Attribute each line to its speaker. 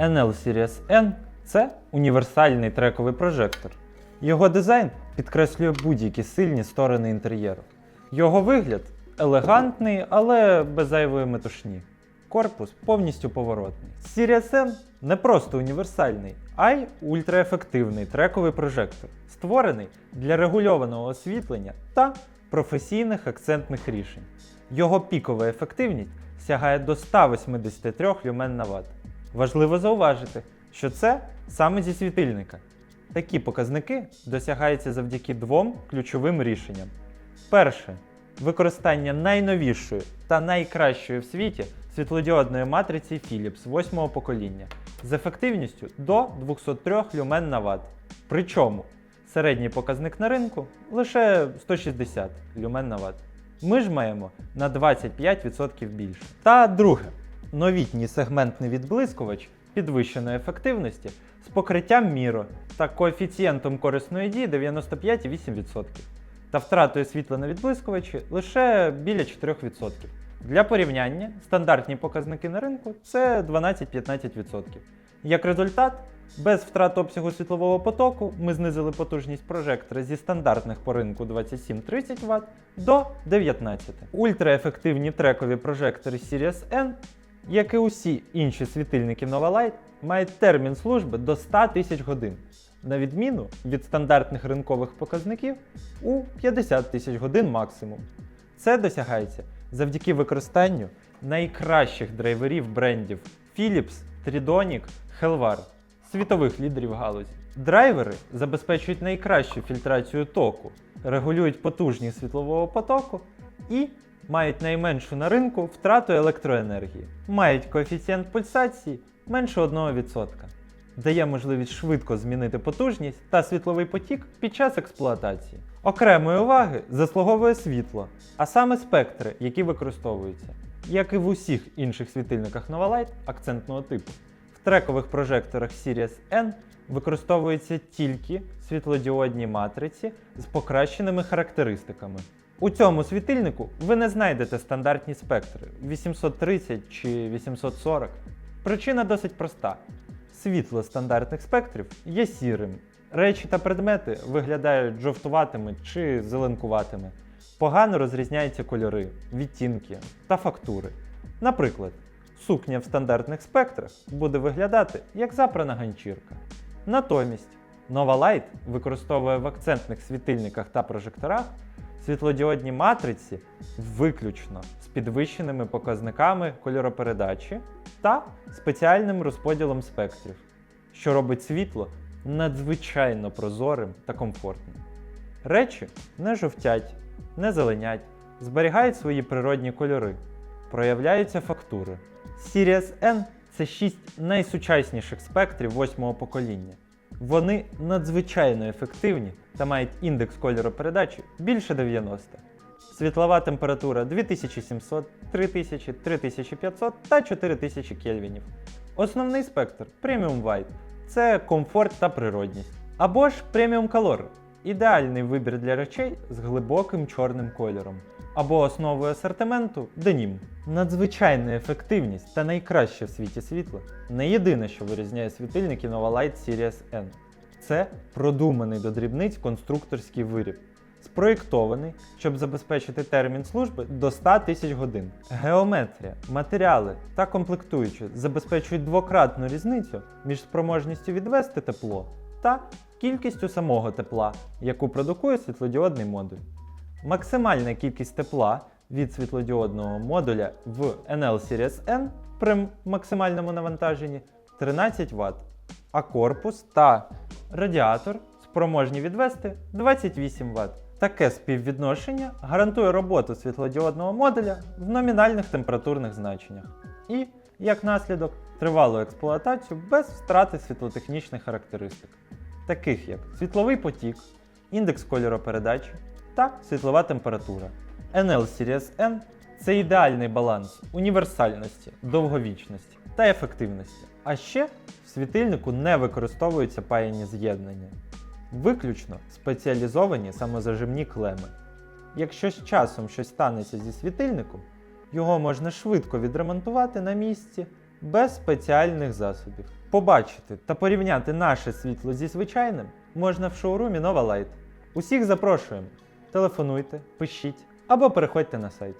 Speaker 1: NL Series N це універсальний трековий прожектор. Його дизайн підкреслює будь-які сильні сторони інтер'єру. Його вигляд елегантний, але без зайвої метушні. Корпус повністю поворотний. Series N не просто універсальний, а й ультраефективний трековий прожектор, створений для регульованого освітлення та професійних акцентних рішень. Його пікова ефективність сягає до 183 люмен на ватт. Важливо зауважити, що це саме зі світильника. Такі показники досягаються завдяки двом ключовим рішенням. Перше використання найновішої та найкращої в світі світлодіодної матриці Philips 8 покоління з ефективністю до 203 люмен на ватт. Причому середній показник на ринку лише 160 люмен на ватт. Ми ж маємо на 25% більше. Та друге, новітній сегментний відблискувач підвищеної ефективності з покриттям Міро та коефіцієнтом корисної дії 95,8% та втратою світла на відблискувачі лише біля 4%. Для порівняння, стандартні показники на ринку це 12-15%. Як результат, без втрат обсягу світлового потоку ми знизили потужність прожектора зі стандартних по ринку 27-30 Вт до 19. Ультраефективні трекові прожектори Series N, як і усі інші світильники Novalight, мають термін служби до 100 тисяч годин, на відміну від стандартних ринкових показників у 50 тисяч годин максимум. Це досягається завдяки використанню найкращих драйверів брендів Philips, Tridonic, Helvar, світових лідерів галузі. Драйвери забезпечують найкращу фільтрацію току, регулюють потужність світлового потоку і мають найменшу на ринку втрату електроенергії, мають коефіцієнт пульсації менше 1%. Дає можливість швидко змінити потужність та світловий потік під час експлуатації. Окремої уваги заслуговує світло, а саме спектри, які використовуються, як і в усіх інших світильниках Novalight акцентного типу. В трекових прожекторах Series N використовуються тільки світлодіодні матриці з покращеними характеристиками. У цьому світильнику ви не знайдете стандартні спектри 830 чи 840. Причина досить проста. Світло стандартних спектрів є сірим. Речі та предмети виглядають жовтуватими чи зеленкуватими. Погано розрізняються кольори, відтінки та фактури. Наприклад, сукня в стандартних спектрах буде виглядати як запрана ганчірка. Натомість Nova Light використовує в акцентних світильниках та прожекторах світлодіодні матриці виключно з підвищеними показниками кольоропередачі та спеціальним розподілом спектрів, що робить світло надзвичайно прозорим та комфортним. Речі не жовтять, не зеленять, зберігають свої природні кольори, проявляються фактури. Series N це 6 найсучасніших спектрів восьмого покоління. Вони надзвичайно ефективні та мають індекс кольоропередачі більше 90. Світлова температура 2700, 3000, 3500 та 4000 кельвінів. Основний спектр Premium White це комфорт та природність. Або ж Premium Color ідеальний вибір для речей з глибоким чорним кольором. Або основою асортименту денім. Надзвичайна ефективність та найкраще в світі світло не єдине, що вирізняє світильники Novalight Series N. Це продуманий до дрібниць конструкторський виріб, спроєктований, щоб забезпечити термін служби до 100 тисяч годин. Геометрія, матеріали та комплектуючі забезпечують двократну різницю між спроможністю відвести тепло та кількістю самого тепла, яку продукує світлодіодний модуль. Максимальна кількість тепла від світлодіодного модуля в NL Series N при максимальному навантаженні 13 Вт, а корпус та радіатор спроможні відвести 28 Вт. Таке співвідношення гарантує роботу світлодіодного модуля в номінальних температурних значеннях і, як наслідок, тривалу експлуатацію без втрати світлотехнічних характеристик, таких як світловий потік, індекс кольоропередачі та світлова температура. NL Series N це ідеальний баланс універсальності, довговічності та ефективності. А ще в світильнику не використовуються паяні з'єднання, виключно спеціалізовані самозажимні клеми. Якщо з часом щось станеться зі світильником, його можна швидко відремонтувати на місці без спеціальних засобів. Побачити та порівняти наше світло зі звичайним можна в шоурумі Nova Light. Усіх запрошуємо. Телефонуйте, пишіть або переходьте на сайт.